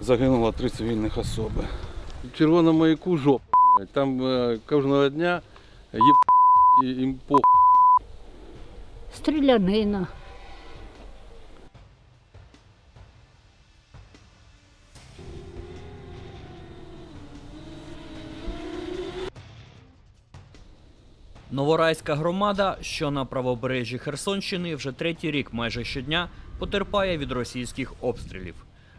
загинуло три цивільних особи. В червоному маяку жоп. Там е, кожного дня є і їм по Стрілянина. Новорайська громада, що на правобережжі Херсонщини, вже третій рік майже щодня потерпає від російських обстрілів.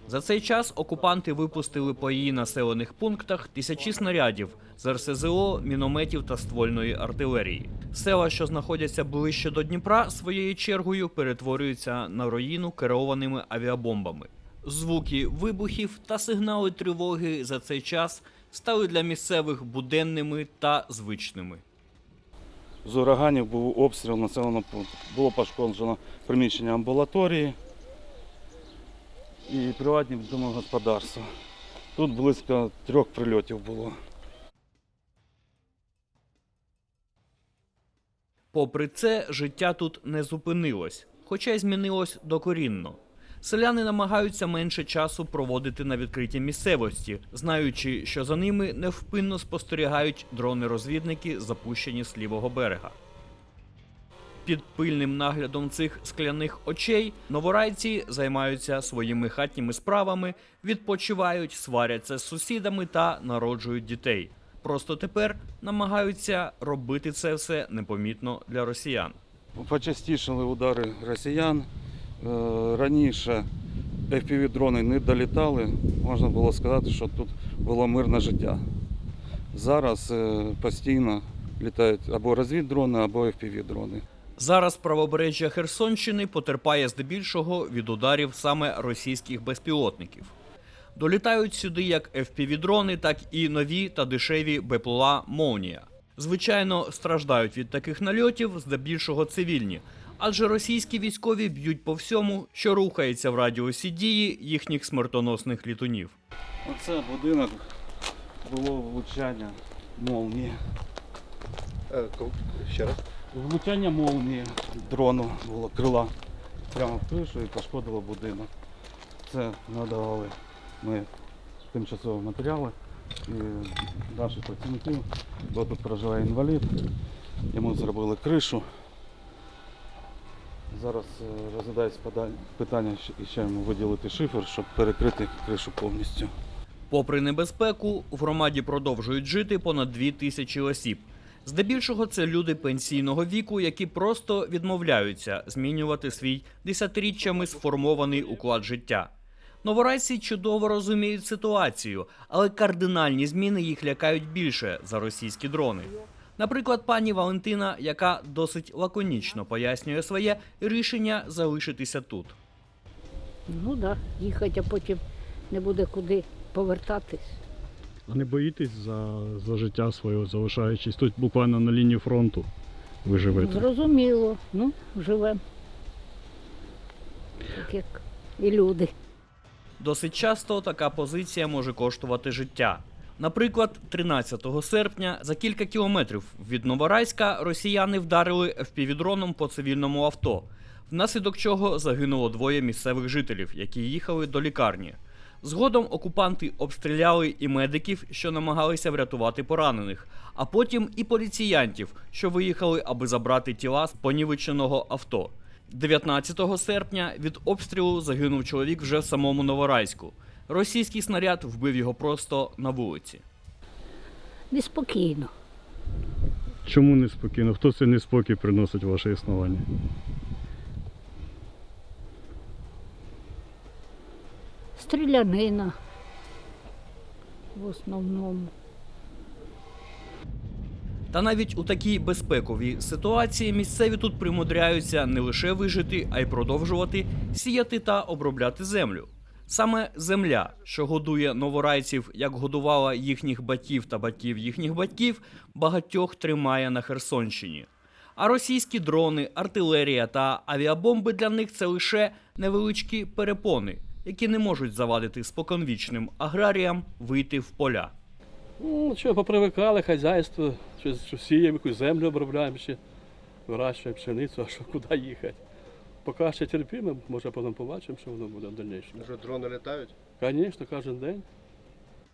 За цей час окупанти випустили по її населених пунктах тисячі снарядів з РСЗО, мінометів та ствольної артилерії. Села, що знаходяться ближче до Дніпра, своєю чергою перетворюються на руїну керованими авіабомбами. Звуки вибухів та сигнали тривоги за цей час стали для місцевих буденними та звичними. З ураганів був обстріл населеного пункту. Було пошкоджено приміщення амбулаторії і приватні домогосподарства. Тут близько трьох прильотів було. Попри це, життя тут не зупинилось, хоча й змінилось докорінно. Селяни намагаються менше часу проводити на відкритій місцевості, знаючи, що за ними невпинно спостерігають дрони-розвідники, запущені з лівого берега. Під пильним наглядом цих скляних очей новорайці займаються своїми хатніми справами, відпочивають, сваряться з сусідами та народжують дітей. Просто тепер намагаються робити це все непомітно для росіян. Почастішали удари росіян. Е, Раніше FPV-дрони не долітали. Можна було сказати, що тут було мирне життя. Зараз е, постійно літають або розвіддрони, або FPV-дрони. Зараз правобережжя Херсонщини потерпає здебільшого від ударів саме російських безпілотників. Долітають сюди як FPV-дрони, так і нові та дешеві БПЛА «Молнія». Звичайно, страждають від таких нальотів здебільшого цивільні, адже російські військові б'ють по всьому, що рухається в радіусі дії їхніх смертоносних літунів. Оце будинок було влучання молнії. ще раз. Влучання молнії дрону було крила прямо в кришу і пошкодило будинок. Це надавали ми тимчасові матеріали і наші працівники, бо тут проживає інвалід. Йому зробили кришу. Зараз е, розглядається питання ще йому виділити шифер, щоб перекрити кришу повністю. Попри небезпеку, в громаді продовжують жити понад дві тисячі осіб. Здебільшого це люди пенсійного віку, які просто відмовляються змінювати свій десятиріччями сформований уклад життя. Новорайці чудово розуміють ситуацію, але кардинальні зміни їх лякають більше за російські дрони. Наприклад, пані Валентина, яка досить лаконічно пояснює своє рішення залишитися тут. Ну так, да, їхати, а потім не буде куди повертатись. А не боїтесь за, за життя своє, залишаючись тут буквально на лінії фронту. Ви живете. Зрозуміло. Ну, живемо. Так як і люди. Досить часто така позиція може коштувати життя. Наприклад, 13 серпня за кілька кілометрів від Новорайська росіяни вдарили FPV-дроном по цивільному авто, внаслідок чого загинуло двоє місцевих жителів, які їхали до лікарні. Згодом окупанти обстріляли і медиків, що намагалися врятувати поранених, а потім і поліціянтів, що виїхали, аби забрати тіла з понівеченого авто. 19 серпня від обстрілу загинув чоловік вже в самому Новорайську. Російський снаряд вбив його просто на вулиці. Неспокійно. Чому неспокійно? Хто це неспокій приносить в ваше існування? Стрілянина. В основному. Та навіть у такій безпековій ситуації місцеві тут примудряються не лише вижити, а й продовжувати сіяти та обробляти землю. Саме земля, що годує новорайців, як годувала їхніх батьків та батьків їхніх батьків, багатьох тримає на Херсонщині. А російські дрони, артилерія та авіабомби для них це лише невеличкі перепони, які не можуть завадити споконвічним аграріям вийти в поля. Ну, що, попривикали хазяйство, що сіємо, якусь землю обробляємо ще, вирощуємо пшеницю, а що куди їхати? Поки ще терпімо, може потім побачимо, що воно буде в дальнішому. Що дрони літають? Звісно, кожен день.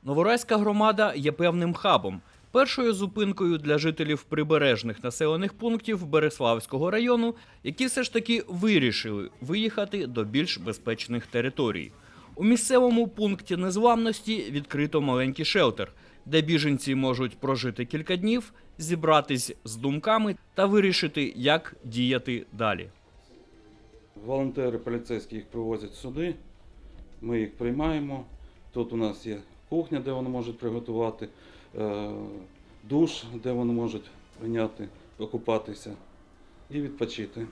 Новорайська громада є певним хабом, першою зупинкою для жителів прибережних населених пунктів Береславського району, які все ж таки вирішили виїхати до більш безпечних територій. У місцевому пункті незламності відкрито маленький шелтер, де біженці можуть прожити кілька днів, зібратись з думками та вирішити, як діяти далі. Волонтери поліцейські їх привозять сюди, ми їх приймаємо. Тут у нас є кухня, де вони можуть приготувати, е, душ, де вони можуть прийняти, окупатися і відпочити.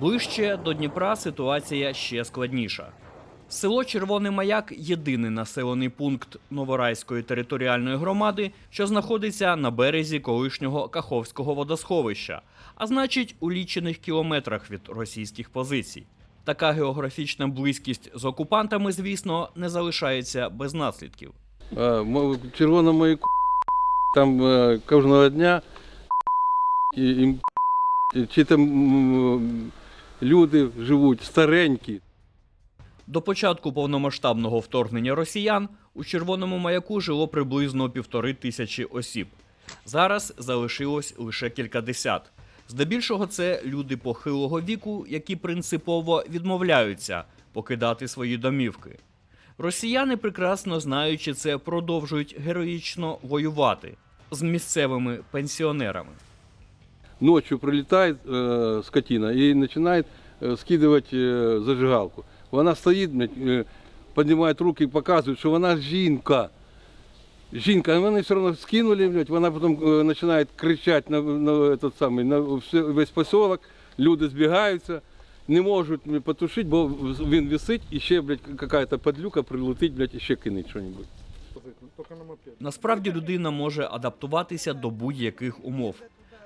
Ближче до Дніпра ситуація ще складніша. Село Червоний Маяк єдиний населений пункт Новорайської територіальної громади, що знаходиться на березі колишнього Каховського водосховища, а значить у лічених кілометрах від російських позицій. Така географічна близькість з окупантами, звісно, не залишається без наслідків. А, м- червоному маяку там е, кожного дня і чи там люди живуть старенькі. До початку повномасштабного вторгнення росіян у Червоному маяку жило приблизно півтори тисячі осіб. Зараз залишилось лише кількадесят. Здебільшого це люди похилого віку, які принципово відмовляються покидати свої домівки. Росіяни, прекрасно знаючи це, продовжують героїчно воювати з місцевими пенсіонерами. Ночью прилетает э, скотина и начинает э, скидывать э, зажигалку. Вона стоїть, блядь, э, піднімає руки і показує, що вона жінка. Жінка, вони все одно скинули, блядь, вона потім е, починає кричати на, на, этот самий, на весь поселок, люди збігаються, не можуть потушити, бо він висить і ще, блядь, якась подлюка прилетить, блядь, і ще кинеть щось. Насправді людина може адаптуватися до будь-яких умов,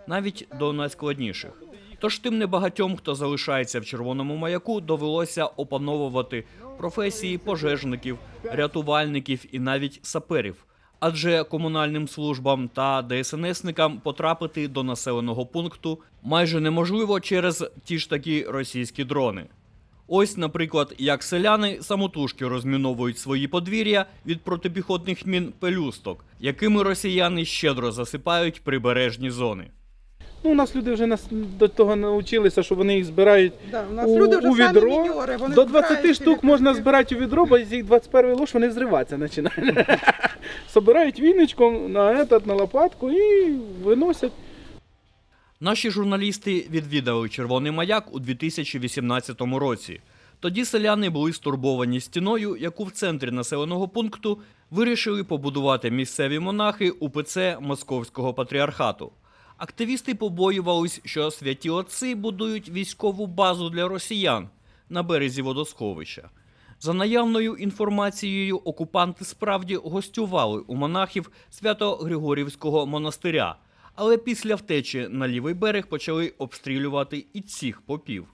навіть до найскладніших. Тож тим небагатьом, хто залишається в червоному маяку, довелося опановувати професії пожежників, рятувальників і навіть саперів. Адже комунальним службам та ДСНСникам потрапити до населеного пункту майже неможливо через ті ж такі російські дрони. Ось, наприклад, як селяни самотужки розміновують свої подвір'я від протипіхотних мін пелюсток, якими росіяни щедро засипають прибережні зони. Ну, у нас люди вже нас до того навчилися, що вони їх збирають Да, у нас у, люди вже у самі відро. міньори, вони До 20 збирають штук можна збирати у відро, бо з їх 21 ложь вони зриватися починають. Собирають віничком на, этот, на лопатку і виносять. Наші журналісти відвідали Червоний маяк у 2018 році. Тоді селяни були стурбовані стіною, яку в центрі населеного пункту вирішили побудувати місцеві монахи УПЦ Московського патріархату. Активісти побоювались, що святі отці будують військову базу для росіян на березі водосховища. За наявною інформацією, окупанти справді гостювали у монахів Свято-Григорівського монастиря, але після втечі на лівий берег почали обстрілювати і цих попів.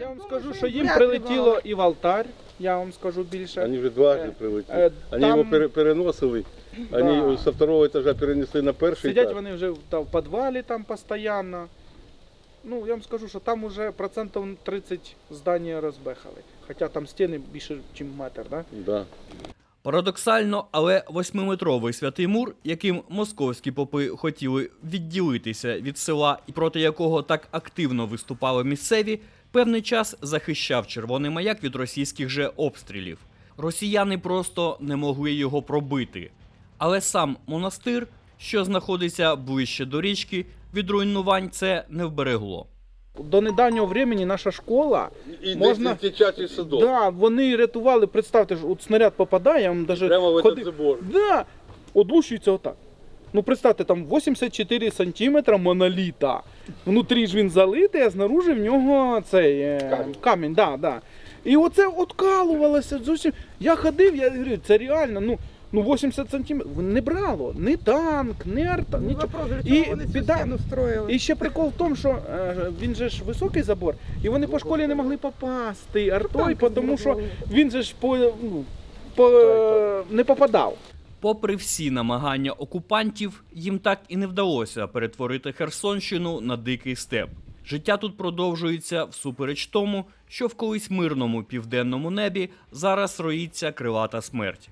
Я вам Дуже скажу, що їм вряд ли прилетіло мало. і в алтар, я вам скажу більше. Вони вже дважды Е, прилетіли. Е, Они там его пере- переносили, Да. они со второго этажа перенесли на перший Сидять этаж. вони вже в, та, в підвалі там постійно. Ну, я вам скажу, що там уже процентів 30 здання розбехали. Хоча там стіни більше, ніж метр, да? Да. Парадоксально, але восьмиметровий святий мур, яким московські попи хотіли відділитися від села і проти якого так активно виступали місцеві, певний час захищав червоний маяк від російських же обстрілів. Росіяни просто не могли його пробити. Але сам монастир, що знаходиться ближче до річки, від руйнувань це не вберегло. До недавнього времени наша школа, І Можна- дитячий садок. да, вони рятували, представте, ж, от снаряд попадає, я вам даже Прямо в этот забор. Да, одлущується отак. Ну, представте, там 84 сантиметра моноліта. Внутрі ж він залитий, а знаружи в нього цей е, Камінь. камінь да, да. І оце откалувалося зовсім. Я ходив, я говорю, це реально, ну, ну 80 сантиметрів. Не брало, ні танк, ні арта, Ну, нічого. вопрос, І вони біда-. І ще прикол в тому, що е, він же ж високий забор, і вони по школі не могли попасти артою, тому що він же ж по, ну, по, не попадав. Попри всі намагання окупантів, їм так і не вдалося перетворити Херсонщину на дикий степ. Життя тут продовжується всупереч тому, що в колись мирному південному небі зараз роїться крилата смерть.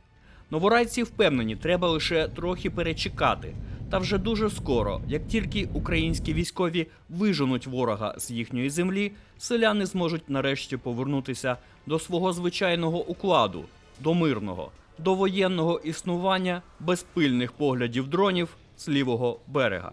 Новорайці впевнені, треба лише трохи перечекати. Та вже дуже скоро, як тільки українські військові виженуть ворога з їхньої землі, селяни зможуть нарешті повернутися до свого звичайного укладу, до мирного, до воєнного існування без пильних поглядів дронів з лівого берега.